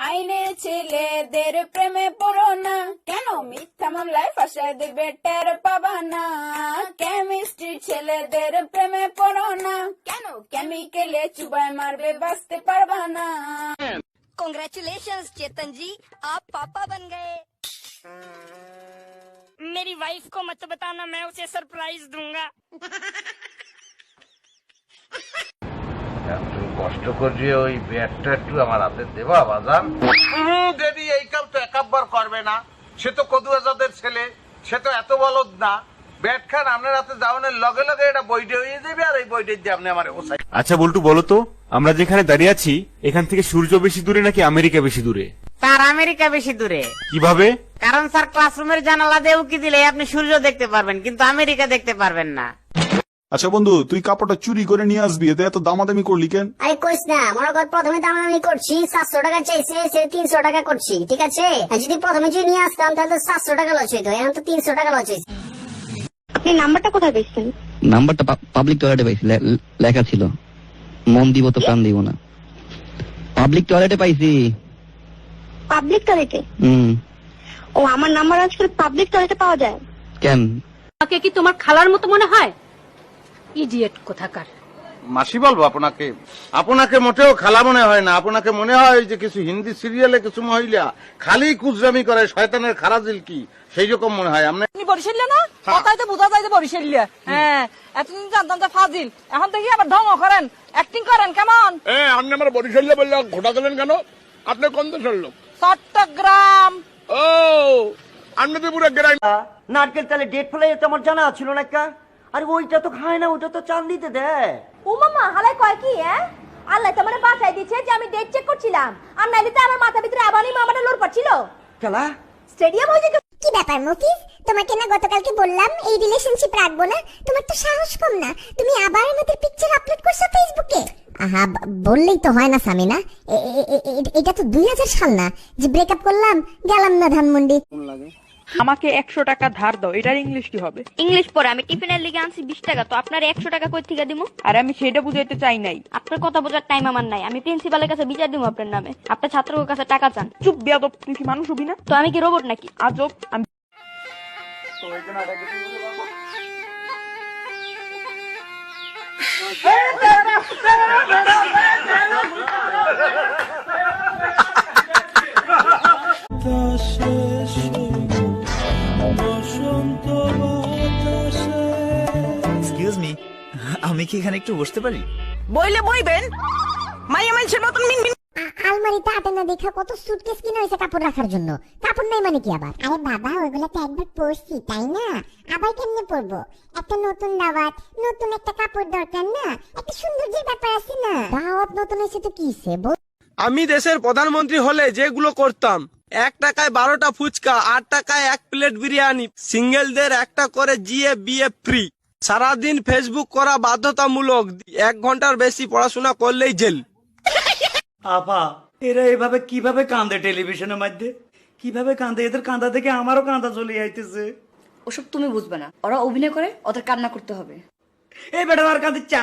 আইনের ছেলেদের প্রেমে পড়ো না কেন মিথ্যা মামলায় ফাঁসায় দেবে টের পাবা না কেমিস্ট্রি ছেলেদের প্রেমে পড়ো না কেন কেমিক্যালে চুবায় মারবে বাঁচতে পারবা না कॉन्ग्रेचुलेशन चेतन जी आप पापा बन गए मेरी वाइफ को मत बताना मैं उसे सरप्राइज दूंगा কষ্ট করিয়ে ওই ব্যাগটা একটু আমার হাতে দেবা বাজান। দেদি এই কাম তো একাব্বার করবে না। সে তো কদুয়াজাদের ছেলে সে তো এত বলদ না। ব্যাট খান আপনার হাতে যাওয়ানোর লগে লগে এটা বইটে হয়ে যাবে আর এই বইটে দিয়ে আপনি আমার ওসাই আচ্ছা বল্টু বলো তো আমরা যেখানে দাঁড়িয়ে আছি এখান থেকে সূর্য বেশি দূরে নাকি আমেরিকা বেশি দূরে? তার আমেরিকা বেশি দূরে। কীভাবে? কারণ স্যার ক্লাসরুমের জানালা দিয়ে উকি দিলে আপনি সূর্য দেখতে পারবেন কিন্তু আমেরিকা দেখতে পারবেন না। আচ্ছা বন্ধু তুই কাপড়টা চুরি করে নিয়ে আসবি এতে এত দামাদামি করলি কেন? আরে কইস না মনে কর প্রথমে দামাদামি করছি সাতশো টাকা চাইছে সে তিনশো টাকা করছি ঠিক আছে? আর যদি প্রথমে যদি নিয়ে আসতাম তাহলে তো সাতশো টাকা লস হইতো এখন তো তিনশো টাকা লস হয়েছে আপনি নাম্বারটা কোথায় পেয়েছেন? নাম্বারটা পাবলিক টয়লেটে পাইছি লেখা ছিল। মন দিব তো প্রাণ দিব না। পাবলিক টয়লেটে পাইছি। পাবলিক টয়লেটে হুম। ও আমার নাম্বার আজকাল পাবলিক টয়লেটে পাওয়া যায়। কেন? আমাকে কি তোমার খালার মতো মনে হয়? ইডিয়েট কোথাকার। মাসি বলব আপনাকে আপনাকে মোটেও খালা মনে হয় না আপনাকে মনে হয় যে কিছু হিন্দি সিরিয়ালে কিছু মহিলা খালি কুজরামি করে শয়তানের খারাজিল কি? সেই রকম মনে হয়। বরিশাল্লা না? কথাই তো বোঝা যায় যে বরিশাল্লা হ্যাঁ এতদিন জানতাম যে ফাজিল। এখন থেকে আবার ঢং করেন অ্যাক্টিং করেন কেমন? হ্যাঁ আপনি আমার বরিশাল্লা বললে ঘোটা দিলেন কেন? আপনি কোন দেশের লোক? চট্টগ্রাম। ও আপনি তো পুরো গ্রাম নারকেল তালে ডেট ফেলে যেতে আমার জানা ছিল না কা আরে ওইটা তো খায় না ওইটা তো চাল দিতে দেয়। ও মামা হালাই কয় কি হ্যাঁ আল্লাহ তোমার বাঁচাই দিচ্ছে যে আমি ডেট চেক করছিলাম। আর নাইলে তো আমার মাথার ভিতরে আবানি মামাটা লোর পাচ্ছিল খেলা? স্টেডিয়াম হয়ে গেছে কি ব্যাপার মফিজ? তোমাকে না গতকালকে বললাম এই রিলেশনশিপ রাখব না। তোমার তো সাহস কম না। তুমি আবার আমাদের পিকচার আপলোড করছ ফেসবুকে আহা বললেই তো হয় না সামিনা। এটা তো দুই হাজার সাল না। যে ব্রেকআপ করলাম গেলাম না ধানমন্ডি। আমাকে একশো টাকা ধার দাও এটার ইংলিশ কি হবে? ইংলিশ পরে আমি টিফিনের লিগে আনছি বিশ টাকা তো আপনার একশো টাকা কই থেকে দিব আর আমি সেটা বুঝাইতে চাই নাই। আপনার কথা বোঝার টাইম আমার নাই আমি প্রিন্সিপালের কাছে বিচার দিব আপনার নামে। আপনার ছাত্রের কাছে টাকা চান। চুপ বেয়াদব তুই কি মানুষ হবি না? তো আমি কি রোবট নাকি? আজব আমি এক্সকিউজ মি আমি কি এখানে একটু বসতে পারি? বইলে বইবেন। মাইয়া মানুষের মতন মিন মিন আটে না দেখা কত সুটকেস কিনে হয়েছে কাপড় রাখার জন্য। কাপড় নাই মানে কি আবার? আরে বাবা ওইগুলো তো একবার পরছি তাই না? আবার কেমনে পরবো? একটা নতুন দাওয়াত নতুন একটা কাপড় দরকার না? একটা সৌন্দর্যের ব্যাপার আছে না? দাওয়াত নতুন হয়েছে তো কি হইছে? বউ আমি দেশের প্রধানমন্ত্রী হলে যেগুলো করতাম এক টাকায় বারোটা ফুচকা আট টাকায় এক প্লেট বিরিয়ানি সিঙ্গেলদের একটা করে জিএ বিএ ফ্রি। সারাদিন ফেসবুক করা বাধ্যতামূলক এক ঘণ্টার বেশি পড়াশোনা করলেই জেল। আপা এরা এভাবে কীভাবে কান্দে টেলিভিশনের মধ্যে? কীভাবে কাঁদে? এদের কাঁদা দেখে আমারও কাঁদা চলে আইতেছে। ওসব তুমি বুঝবে না। ওরা অভিনয় করে ওদের কান্না করতে হবে। এই বেটা আর কাঁদিচ্ছা।